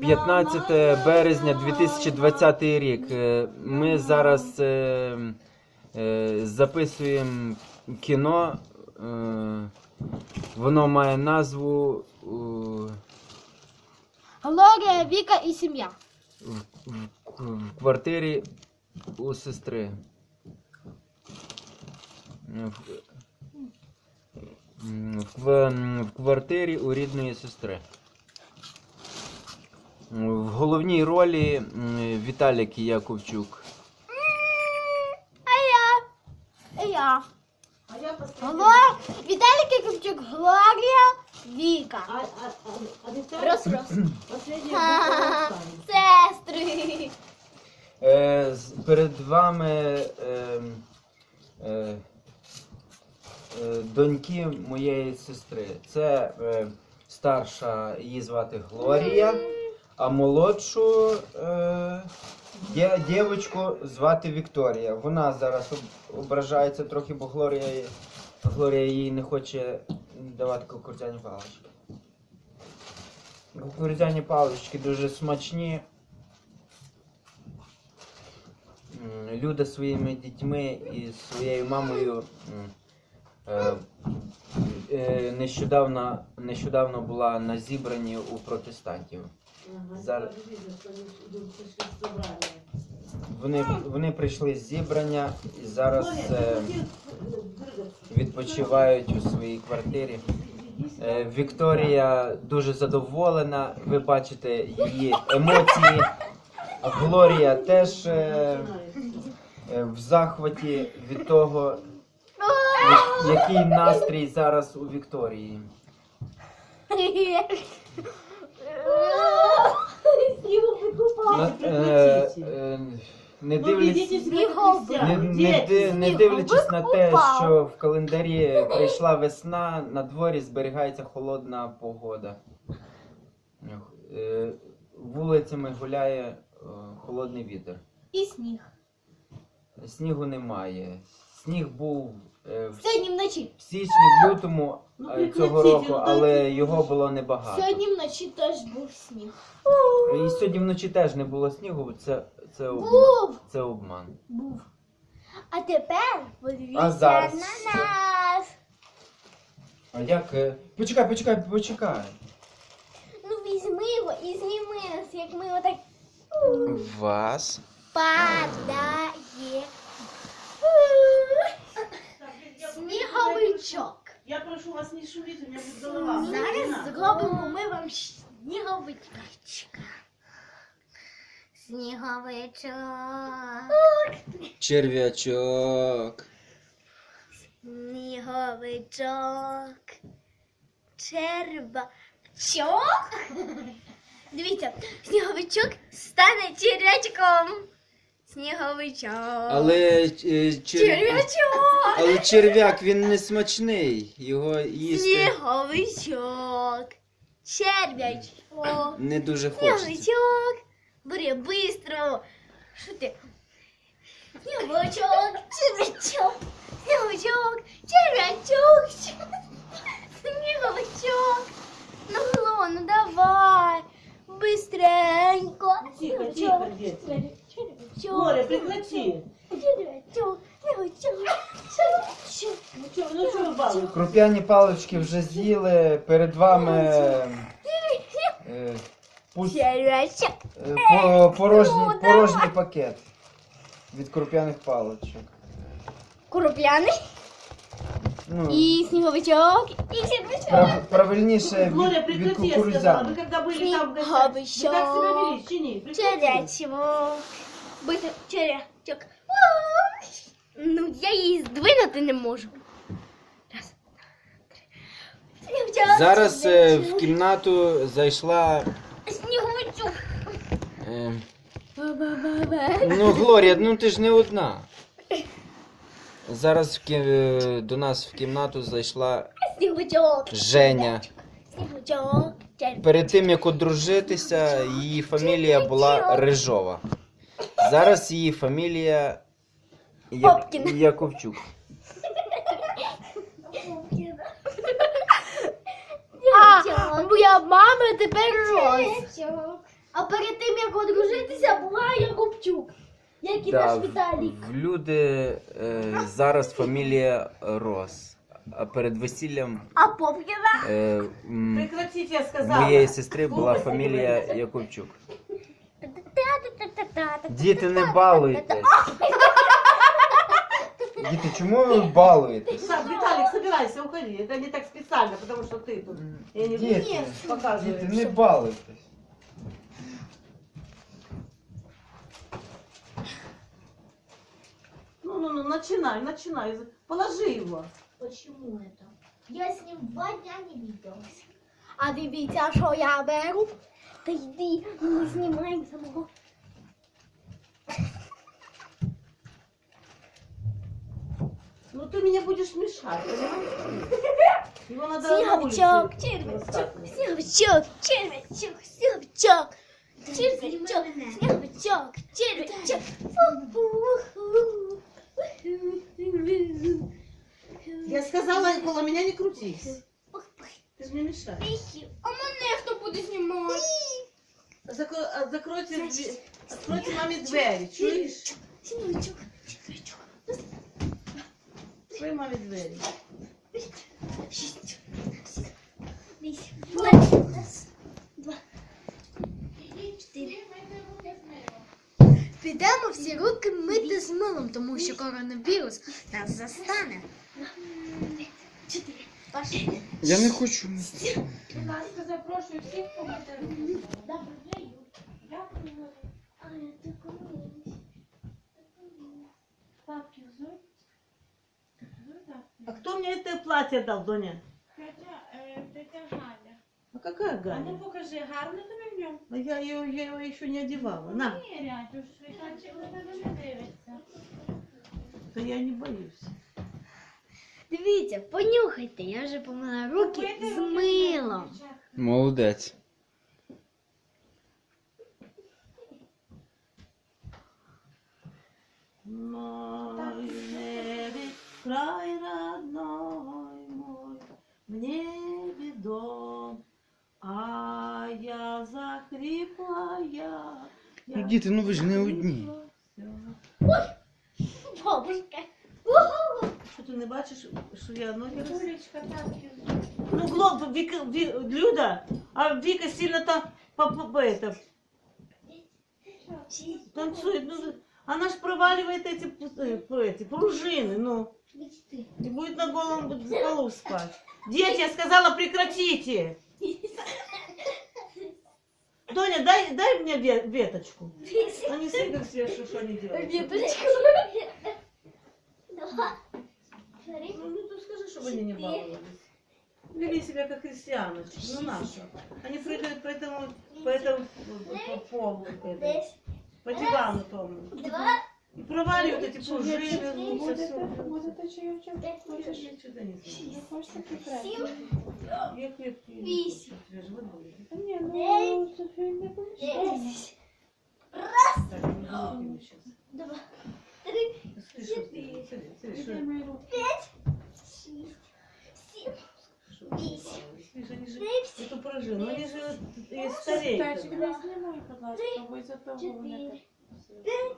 15 березня 2020 рік. Е, Ми зараз е, е, записуємо кіно. Воно має назву Глорія, Віка і сім'я. в, квартирі у сестри. В, в, в квартирі у рідної сестри. В головній ролі Віталік Яковчук. А я. А я. Глорія, Віталій Киківчук, Глорія, Віка. А, а, а, а Рос, рос. Сестри. Е, перед вами е, е, е, доньки моєї сестри. Це е, старша, її звати Глорія, а молодшу е, дє- звати Вікторія. Вона зараз об- ображається трохи, бо Глорія, Глорія їй не хоче давати кукурудзяні палички. Кукурудзяні палички дуже смачні. Люда своїми дітьми і своєю мамою е, е, нещодавно, нещодавно була на зібранні у протестантів. Ага, Зараз. я видела, что они идут, пришли с собрания. Вони, вони прийшли з зібрання і зараз Глория, е, ты хотел, э, дрыгаться. відпочивають у своїй квартирі. Е, Вікторія дуже задоволена. Ви бачите її емоції. А Глорія теж е, е, в захваті від того, я- який настрій зараз у Вікторії. Е, е, Не Ну, дивлячись, идите себе Снегом. на не, не, ди- не дивлячись на те, що в календарі прийшла весна, на дворі зберігається холодна погода. Е, Вулицями гуляє е, холодний вітер. І сніг. Снігу немає. Сніг був е, в Сьогодні вночі. в січні, в лютому Ну, е, прекратіть, цього року, ну, але його було небагато. Сьогодні вночі теж був сніг. І сьогодні вночі теж не було снігу, це, це, обман. Був. це обман. Був. А тепер подивіться А зараз на що? нас. А як? е, Почекай, почекай, почекай. Ну візьми його і зніми нас, як ми отак Вас. падає. Сніговичок. Я прошу вас не шуметь, у меня будет голова. Зараз зробимо ми вам сніговичка. Сніговичок. Черв'ячок. Сніговичок. Червачок. Дивіться, сніговичок стане червячком. Сніговичок. Але, е, чер... Червячок. Але черв'як він не смачний. Його їсти Сніговичок. Червячок. не дуже хочеться. Сніговичок. Бери быстро. Що ти? Сніговичок. Червячок. Сніговичок. Червячок. Сніговичок. Ну, Гло, ну давай. Быстренько. Тихо, тихо, дети. Червячок. Море, прекрати. Червячок. Сніговичок. Червячок. Ну что, ну что вы балуетесь? Круп'яні палички вже з'їли. Перед вами е, пуст- Червячок. е, по- порожній, порожній пакет від круп'яних паличок. Куропляний. Ну, І сніговичок. І червячок. прав- правильніше Глория, від, від прекрати, я сказала. Вы кукурудзяних. когда были там в гостях, вы Сніговичок. как себя вели, чини? Прекрати. Черячок. Бити черячок. Ну, я її здвинути не можу. Раз. три. Зараз е, в кімнату зайшла. Сніговичок. Е, Ба-ба-ба-ба. ну, Глорія, ну ти ж не одна. Зараз в кі... е, до нас в кімнату зайшла Сніговичок. Женя. Сніговичок. Перед тим як одружитися, її фамілія була Рижова. Зараз її фамілія Я... Попкін. Яковчук. А, Твоя мама тепер Рос. А перед тим як одружитися, була Якубчук. Як і Да, наш в- Віталік. в люди е, зараз фамілія Рос. А перед весіллям А Попкіна? е, м, Прекратіть, я сказала. моєї сестри була фамілія Якубчук. Діти, не балуйтесь. Діти, чому ви балуєтесь? Так, Виталик, собирайся, уходи. Это не так специально, потому что ты тут. Я не Діти, буду показывать. діти, не балуйтесь. Ну, ну, ну, начинай, начинай. Положи его. Почему это? Я з ним два дня не виделась. А дивіться, що я беру? Та йди, ми знімаємо самого. Ну, ты меня будешь мешать, понимаешь? Его надо на улице червячок, сніговичок, червячок, сніговичок, червячок, сніговичок, червячок. Я сказала, около меня не крутись. Ты же мне мешаешь. А мене хто буде знімати? Закро- Закройте, дверь- откройте маме двери, чуешь? Сніговичок, червячок. Открой маме двери. Шість, вісім, раз, два, чотири. Підемо всі руки мити з милом, тому що коронавірус нас застане. Чотири. Пошли. Я не хочу. Будь ласка, запрошую всіх помити руки. Дякую. А я так умилась. Папки взуй. Взуй тапки. А кто мне это платье дал, Доня? Тетя, е, тетя Галя. А какая А ну Галя? покажи, гарно тобі в ньому? А я ее, я его еще не одевала. На, Ні, Рятюш, Вітальчик на тебе не дивиться. то я не боюсь. Дивіться, понюхайте, я вже помила руки з милом. Молодець. Мой небе, край родной мой, в небе дом, а я захриплая. я Ну, діти, ну ви ж не одні. Бабушка. Не бачиш, що я ноги роз... Ну, Глоб, Вика, Ви- Люда, а Вика сильно там по, по, по- это, танцует. Ну, она ж проваливает эти, пу- э, эти пружины, ну. И будет на голом полу спать. Дети, я сказала, прекратите. Доня, дай, дай мне ве- веточку. Они как все, что они делают. Веточку чтобы они не баловались. Вели себя как христианочки, ну наши. Они прыгают по этому, по этому по полу, это, по дивану тому. Два, И проваливают эти пружины, ну, все, все. Будете чайочок? п'ять, Хочеш? Я что-то не знаю. Не хочеш такий сім, крем? Я крепкий. Вісім. Я же выдумала. Та ні, ну, Софія не помішає. десять, Так, мы выдумаем сейчас. два, три, Смотри, что что ты Вісім. балуешь. Видишь, они же дев'ять, эту пружину, они же и стареют. Тачик, не знімай, будь ласка, бо із-за того вони чотири.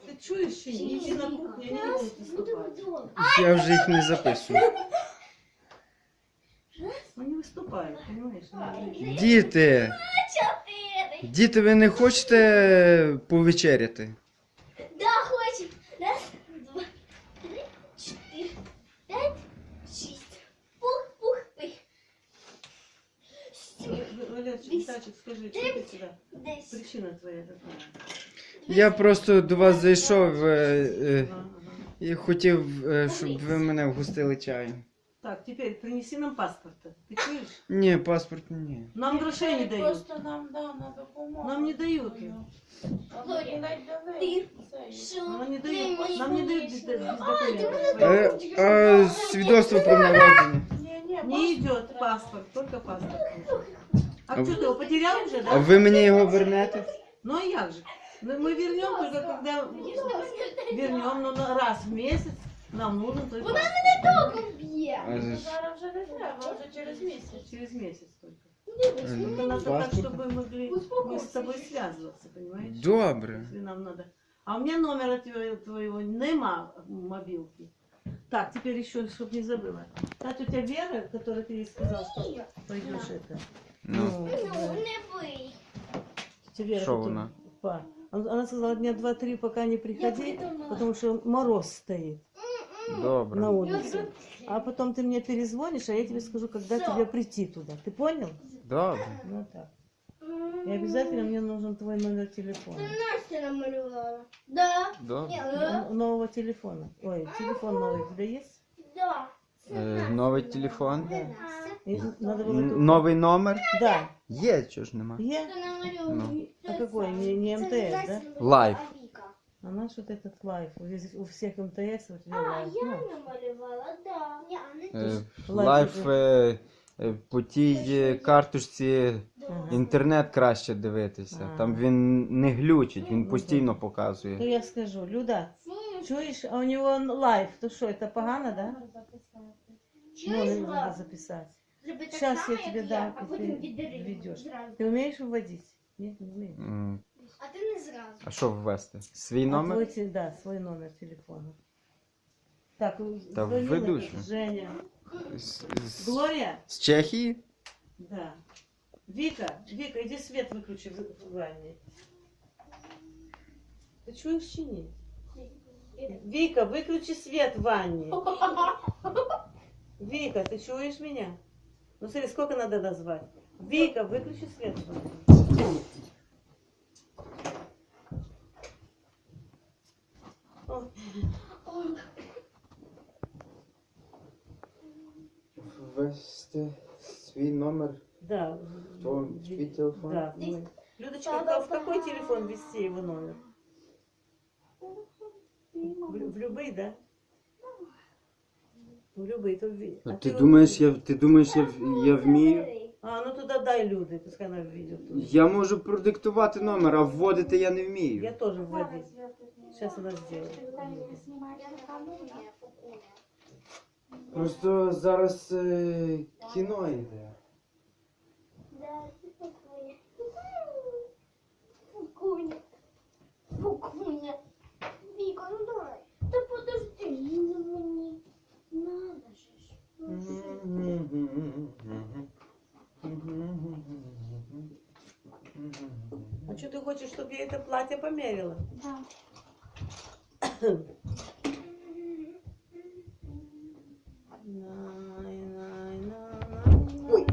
Ты чуешь, что не иди на кухню, они не будут выступать. Я вже їх не записую. Они выступают, понимаешь? Они- Діти! чотири. Діти, ви не хочете повечеряти? Валерчик, Тачик, скажи, что ты сюда? десять. Причина твоя какая? Я просто до вас зайшов е, е, Ага, ага. і хотів, е, щоб ви мене вгостили чаєм. Так, теперь принеси нам паспорта. Ты чуешь? Ні, паспорт ні. Нам грошей не дают. Просто нам, да, на допомогу. Нам не дають. А ви навіть дали. Ти. Це є. Що? Нам не Ти дают, мені нам не дают без, без документов. Е, а свідоцтво про народження. Ні, ні, Не идет паспорт, только паспорт. А что ты его потерял уже, А да? ви мені його вернете? Ну а як же? Ну, Мы вернем только когда вернем, но на раз в месяц нам нужен только паспорт. Б'є. А, Ну, ж- Зараз вже не треба, вже через місяць. через месяц только. Это надо так, Паспорт. чтобы мы могли мы с тобой связываться, понимаешь? Добре. Если нам надо. А у меня номера твоего, твоего нема мобилки. Так, теперь еще, чтобы не забыла. Та тетя Вера, которая ты ей сказал, что пойдешь это. Ну, Ну, да. не бий. Що вона? Па. Она сказала, дня два-три, пока не приходи, потому что мороз стоит на добре. улице. А потом ты мне перезвонишь, а я тебе скажу, когда Всё. тебе прийти туда. Ты понял? Добре. Ну так. И обязательно мне нужен твой номер телефона. Настя намалювала. Да. Добре. Ні, Н- Нового телефона. Ой, телефон новый у тебя есть? да. Е, Настя. Новий телефон. Це Настя. И надо было... Н- Новий номер? Да. Є, чого ж нема. Е? Це намалювала. Ну. А какой? Не, не Це МТС, Настя да? намалювала, Лайф. а Віка. А наш вот этот лайф. Вез- У всех МТС, у тебя А, лайф. я Ну, намалювала, да. Ні, а не ти. Е, Лайф Лайф уже. е, е, по тій е, карточці ага. інтернет краще дивитися. А. Там він не глючить, він Ну, постійно То показує. я скажу, Люда, Ні, чуешь, а у него лайф, то что, это погано, да? чуєш, Номер надо Влад? записать. Зроби так Щас само, я тебе як дам, а і потім ти віддери введеш. зразу. Ты умеешь вводить? Нет, не умеешь. М, А ти не зразу. А що ввести? Свій А номер? твой те- да, свой номер телефона. Так, Да звонила введу ж. Женя. З, з- Глория? з Чехії? Да. Вика, Вика, иди свет выключи в в ванне. Ты чуешь чи нет? Вика, выключи свет в ванне. Вика, ты чуешь меня? Ну смотри, сколько надо назвать. Вика, выключи свет в ванне. Ой, Ввести свій номер Да. в свій телефон? Да. мы- Людочка, а в какой телефон ввести его номер? В, в любый, да? В любый, то вви- А а ти думаєш, я, ти думаєш, я, в- я вмію? А, ну туда дай Люды, пускай она введет. туда. Я можу продиктувати номер, а вводити я не Я вмію. тоже вводить. Сейчас она сделает. Просто зараз е, кіно йде. Фукуня. Фукуня. Віка, ну давай. Та подожди, мені. А что ты хочешь, чтобы я это платье померила? Да. Ой.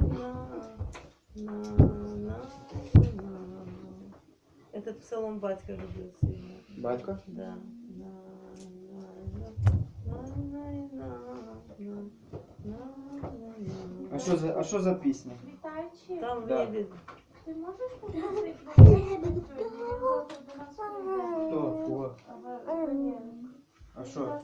Этот псалом батька любил сильно. Батька? Да. А що за, а що за пісня? Вітайчик, Там Да. небе. ти можеш попросити? Хто? Кого? А що?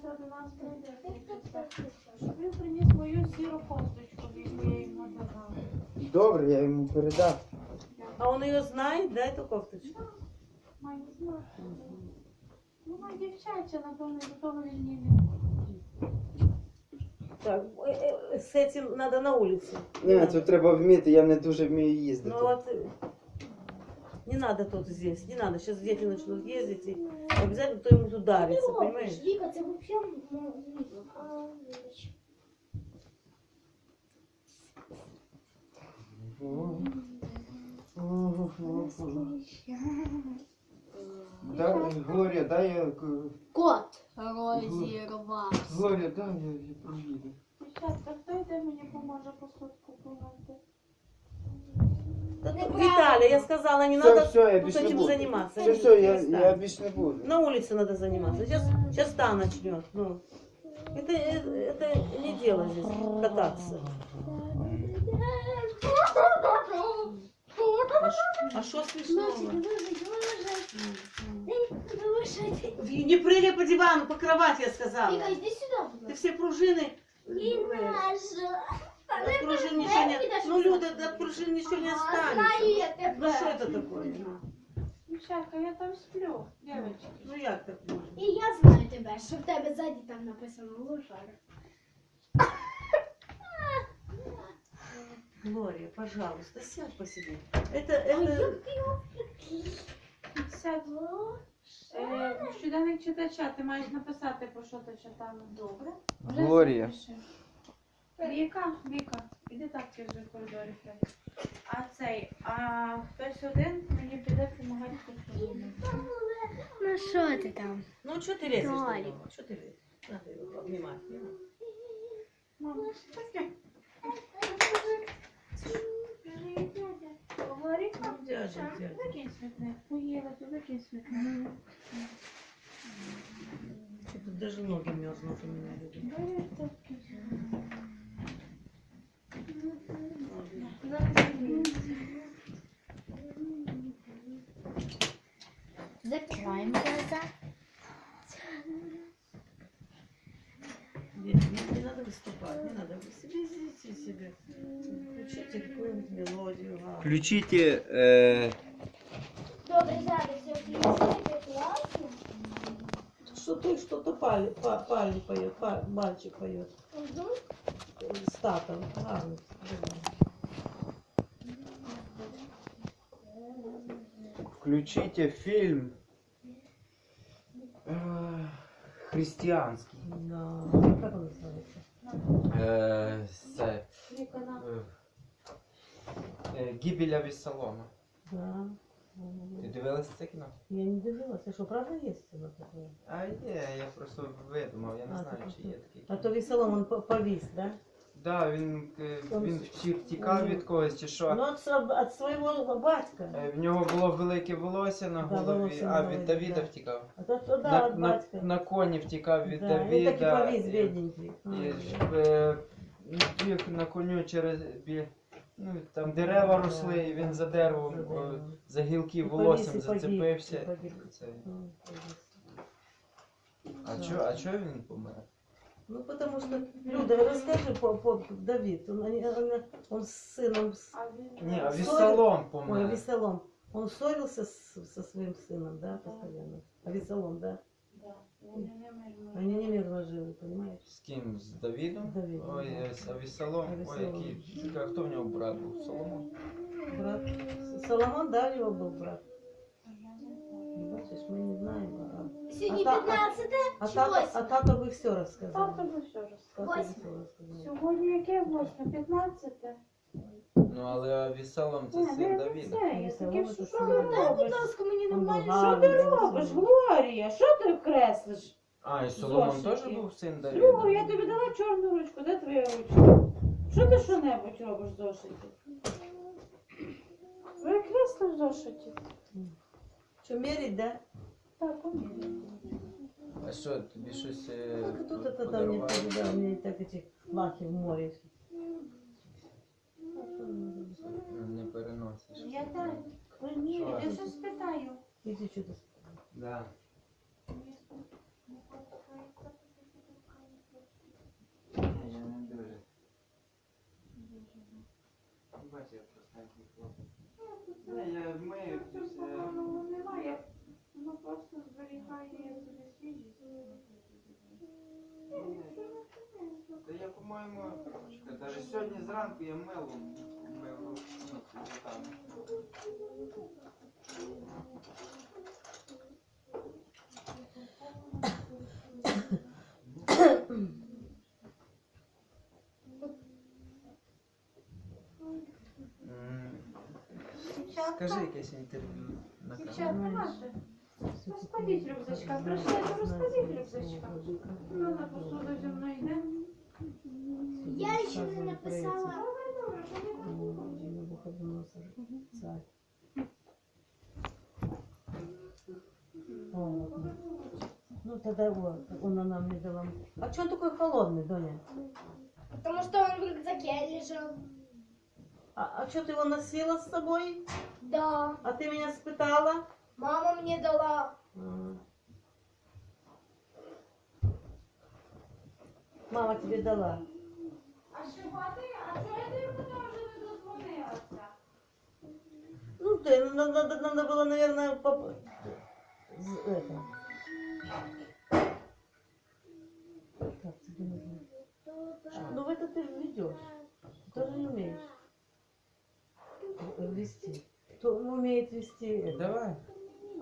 Щоб він приніс мою сіру кофточку, яку я йому давала. Добре, я йому передав. А он ее знает, да, эту кофточку? Маю знати. Ну, а дівчача, напевно, до того він не він. Так, э, э, с этим надо на улице. Ні, це треба вміти, я не дуже вмію їздити. Ну вот, э, не надо тут здесь, не надо. Сейчас дети начнут ездить, и обязательно кто-нибудь ударится, понимаешь? Віка, це взагалі ну, Віка. А, вибач. Да, Глорія, дай я... к- Кот розірвав. Глорія, дай я, я проїду. Дівчатка, хто йде мені поможе посудку помити? Да ты- Виталий, я сказала, не Все, надо все, я тут більше не этим буду. заниматься. Все, все, я, Перестань. я більше не буду. На улице надо заниматься. Сейчас, сейчас та начнет. Ну, это, это, это не дело здесь кататься. А что смешного? Ви- Не прыгай по дивану, по кровати, я сказала. Віка, йди сюди, будь Ты ласка. все пружины... І наша. От пружин ничего не... Ну, Люда, от пружин ничего не Знаю останется. я тебе. Ну, что это такое? Ну, Дівчатка, я там сплю, дівчатки. Ну, як так можно? І я знаю тебе, що в тебе ззаді там написано лошара. Глория, пожалуйста, сядь посиди. Это, это... Сядь. Е, щоденник читача, ти маєш написати, про що ти читала. Добре. Вже Глорія. запиши. Віка, Віка, іди так ти вже в коридорі. сядь. А цей, а хтось один мені піде допомагати кухню. Ну що ти там? Ну, что ты лезешь? Толик. туда? Что ты лезешь? Надо его обнимать. обнимать. Мама, таке. Что-то даже ноги мерзнут у меня. люди. Закриваємо глаза. Надо выступать, не надо. Вы себе сидите себе. Включите какую-нибудь мелодию. а. Включите. Е, Добре, зараз я включити класно. Что-то, что-то пали, па, пали поет, па- мальчик поет. Угу. С татом. Ладно, давай. включите фільм. Е, Гібеля Вісолома. Да. Ти дивилася це кіно? Я не дивилась. А что, правда есть оно такое? А є, я просто видумав, я не А, знаю, ти чи є такий. А то веселом он по- повис, да? Да, він, е, Он він втік, втікав від когось чи що. Ну, от, св- от своего батька. Е, В нього було велике волосся на Да, голові, волосся а від голові, Давіда да. втікав. А то, то да, на, от на, батька. на коні втікав від да, Давіда. він так і повис, і- бідненький. І щоб, е, ну, біг на коню через бі... ну, там дерева росли, і він за деревом За о, за гілки волоссям зацепився. Це- Ну. А чо, а чо він помер? Ну, потому что, Люда, расскажи по, по Давид, он, они- он, он с сыном, с- Ні, а Ссорі- Вісолом ой, помер. Весолом, он ссорился с- со своим сыном, да, постоянно? А Весолом, да? Да, вони не мирно. Они не мирно жили, понимаешь? З ким? З Давідом? З Давидом, Ой, да. е, з Авісолом. Ой, Авісолом. який. А хто в нього брат був? Соломон? Брат. С- Соломон, да, у него был брат? Не бачишь, мы не знаем. А, Сьогодні А та- 15 а, чи тата, 8? а тата вы все рассказали. Тато вже все розказав. Тата Восьме. всё рассказали. Сьогодні яке восьме? 15? Ну, але Вісолом це Ні, син не Давіда. це, я Весело таке, це що що син ви Давида. Дай, будь робиш? ласка, мені Он нормально. был Що ти гарний, робиш, веселий. Глорія? Що ти креслиш? А, і Соломон Зошити. теж був син Слухай, я Давіда? тобі дала чорну ручку, де твоя ручка? Що ти що-небудь робиш в зошиті? Ви кресло в зошиті? Что, мерить, да? Так, умію. А що, тобі щось е, Ну, Тут это там мне, подарували? да, у меня так эти лахи в море. Ну, Не переносиш. Я так. Ні, Що? я щось питаю. Иди что-то. Да. Я не дуже. Бачиш, я простенький хлопець. Ні, я вмию після... Воно немає. Воно просто зберігає собі свіжість. Та я, по-моєму, сьогодні зранку я милом мив руки, ну, руками. Скажи якесь інтерв'ю на Дівчата, наше. Розкладіть рюкзачка. Прийшли, то розкладіть рюкзачка. Ну, на посуду зі мною йде. Я ще не написала. Ну тогда вот, он она мне дала. А что он такой холодный, Доня? Потому что он в рюкзаке лежал. А, а что ты его носила с собой? Да. А ты меня спытала? Мама мне дала. А. Мама тебе дала. А що ти? А чого я тобі потім вже не дозвонилася? Ну, ты, надо, надо, надо было, наверное, поп... з- это. Как тебе нужно? Ну, в это ты ведешь. Ты тоже не умеешь. вести. То он умеет вести. это. Давай.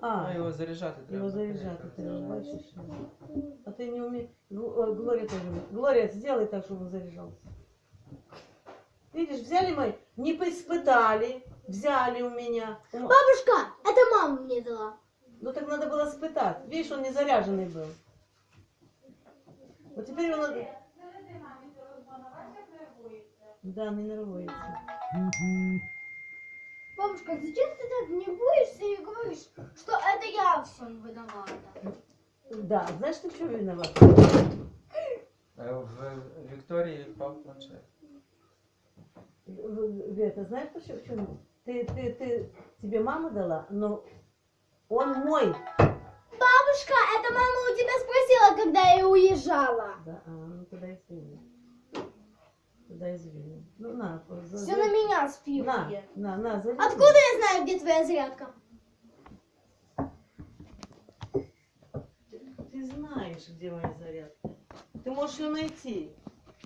А, А, його заряджати треба. его заряжать треба? А ты не умеешь. Глория тоже. Глория, сделай так, чтобы он заряжался. Видишь, взяли мои, не испытали, взяли у меня. Бабушка, это мама мне дала. Ну так надо было испытать. Видишь, он не заряженный был. Вот теперь надо... Да, не нервуется. Бабушка, зачем ты так не боишься и говоришь, что это я всем виновата? Да, знаешь, ты что виноват? Е, В Вікторії впав планшет. В- Вета, знаешь, почему? почему? Ты, ты, ты, тебе мама дала, но он мой. Бабушка, это мама у тебя спросила, когда я уезжала. Да, а, ну тогда извини. Тогда извини. Ну на, за- Все на меня на, спихивает. на, на, заряди. Откуда я знаю, где твоя зарядка? Ты знаешь, где моя зарядка. Ты можешь ее найти.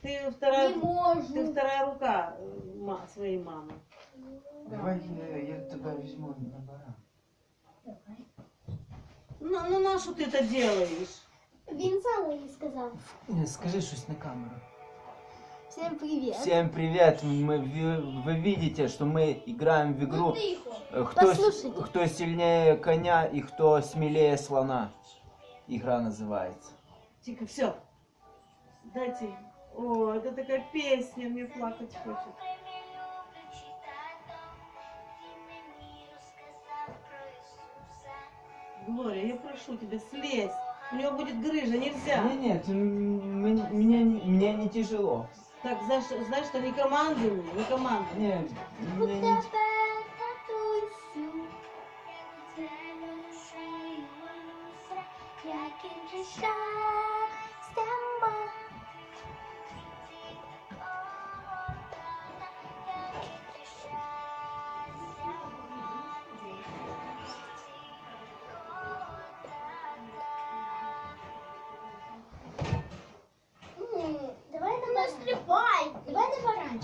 Ты вторая, Не ты можу. вторая рука э, ма- своей мамы. Давай я, я тебе візьму на баран. Ну, ну на что ты это делаешь? Він сам мені сказав. Скажи щось на камеру. Всем привет. Всем привет! Мы, вы, вы видите, что мы играем в игру тихо. э, кто, Послушайте. кто сильнее коня и кто смелее слона. Игра называется. Тихо, все. Дайте. О, это такая песня, мне плакать хочет. Глория, я прошу тебя, слезь. У него будет грыжа, нельзя. нет, мне, мне не тяжело. Так, знаєш, знаешь, то не команди, не команди. Ні, не, не...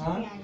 на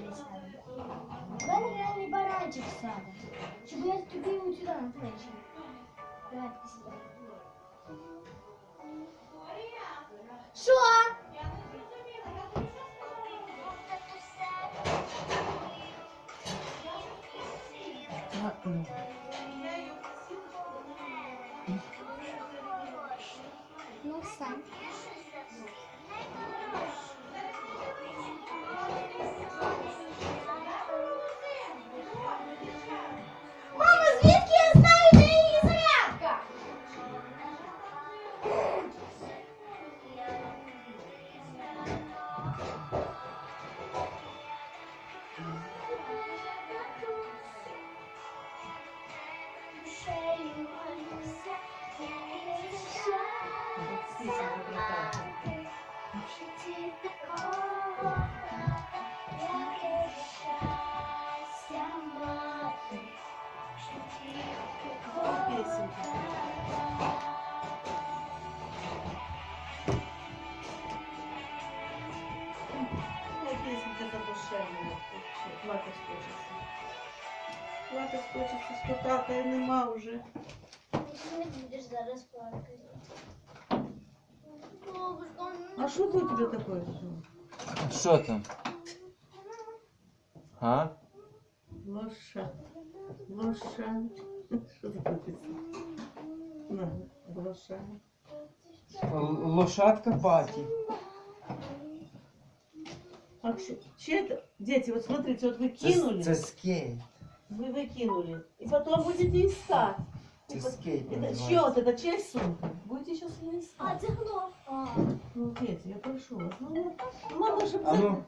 Плакать хочется, что тата нема уже. Не будеш зараз плакати. Бабушка, ну, А что тут у тебя такое? Що там? А? Лоша. Лоша. Что тут написано? На, лоша. Л- Лошадка паті. А что? Че это? Дети, вот смотрите, вот вы Це, кинули. це скейт. Вы выкинули. И потом будете искать. Це И пот- скейт. Это називається. чье вот это? Чья сумка? Будете сейчас ее А, искать. це хто? А, Ну, дети, я прошу вас. Ну, ну, ну, мама же... А ну,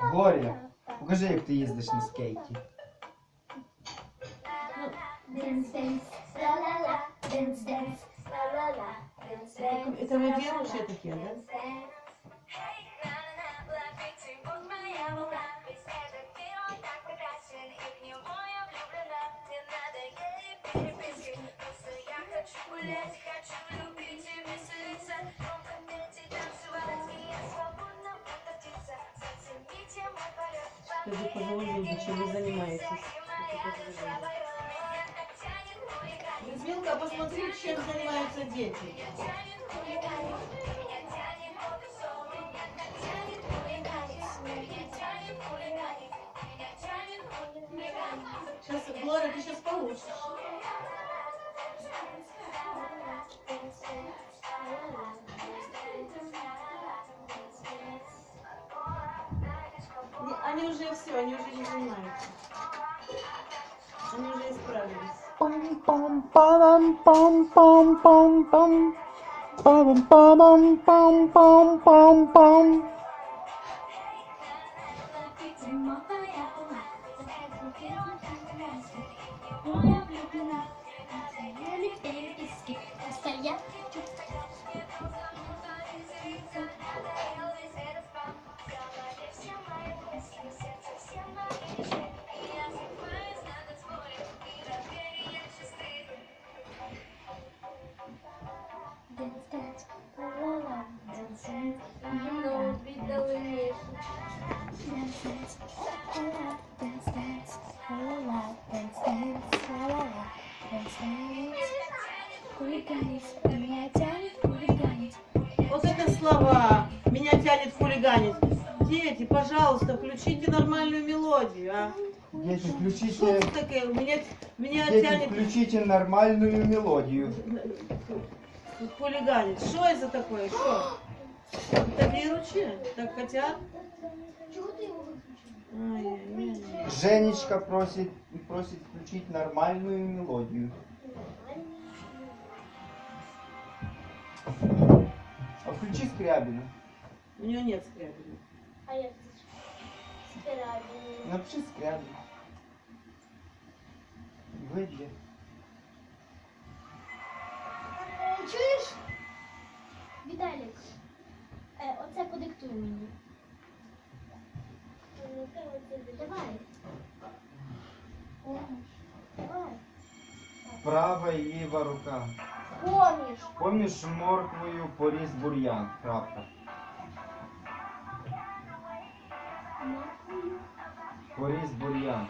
Глорія, покажи, як ти їздиш на скейті. Дэнс, дэнс, ла-ла-ла, дэнс, дэнс, ла-ла-ла, дэнс, дэнс, Это вы делаете такие, да? Скажи, пожалуйста, чем вы занимаетесь? Измилка, посмотри, чем занимаются дети. Сейчас, Глория, ты сейчас получишь. Они уже все, они уже не занимаются. Они уже исправились. Pum pum слова. Меня тянет хулиганить. Дети, пожалуйста, включите нормальную мелодию, а. Дети, Что включите, это такое? Меня, меня дети, тянет включите нормальную мелодию. хулиганить. Что это такое? Что? Так хотят? Ти його виключив? Ай-яй-яй. Женечка просит, просит включить нормальную мелодию. А включи Скрябина. У нее нет скрябина. А це? Спиральний. Напиши Скрябин. Вийде. Е, Чуєш? Віталік, е, оце подиктуй мені. Давай. Давай. Права і ліва рука. Поміж. Поміж морквою поріс бур'ян. Крапка. Поріс бур'ян.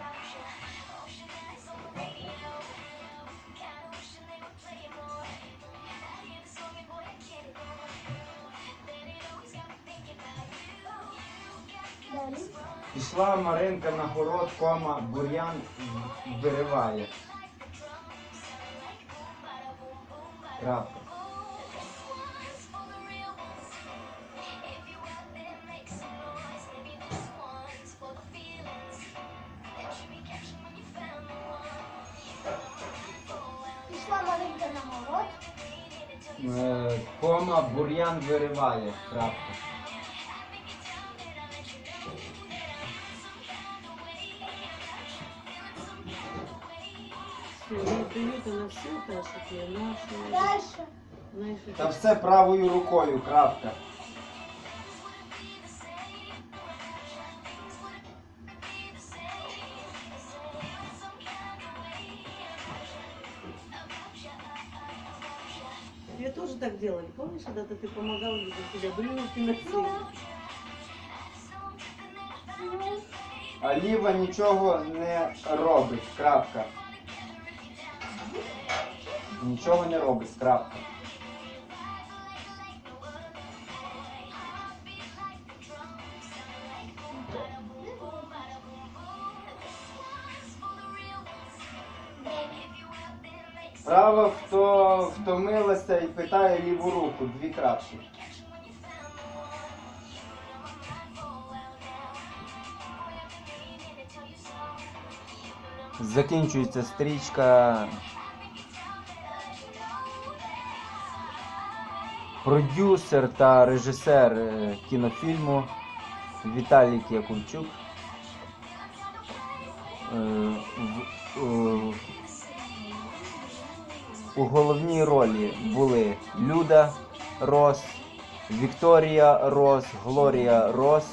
Пішла Маринка на город, кома, бур'ян вириває. Крапка. Пішла маленька на город. Е, Кома, бур'ян вириває. Крапка. Все, не дают, она все Дальше. наша. Та все правою рукою. Крапка. Тебе тоже так делали, помнишь, когда-то ты помогал людям, тебя брюки носили? А ліва нічого не робить. Крапка. Нічого не робить. Крапка. Права хто втомилася і питає ліву руку. Дві крапки. Закінчується стрічка. Продюсер та режисер е, кінофільму Віталій в- е, У головній ролі були Люда Рос, Вікторія Рос, Глорія Рос,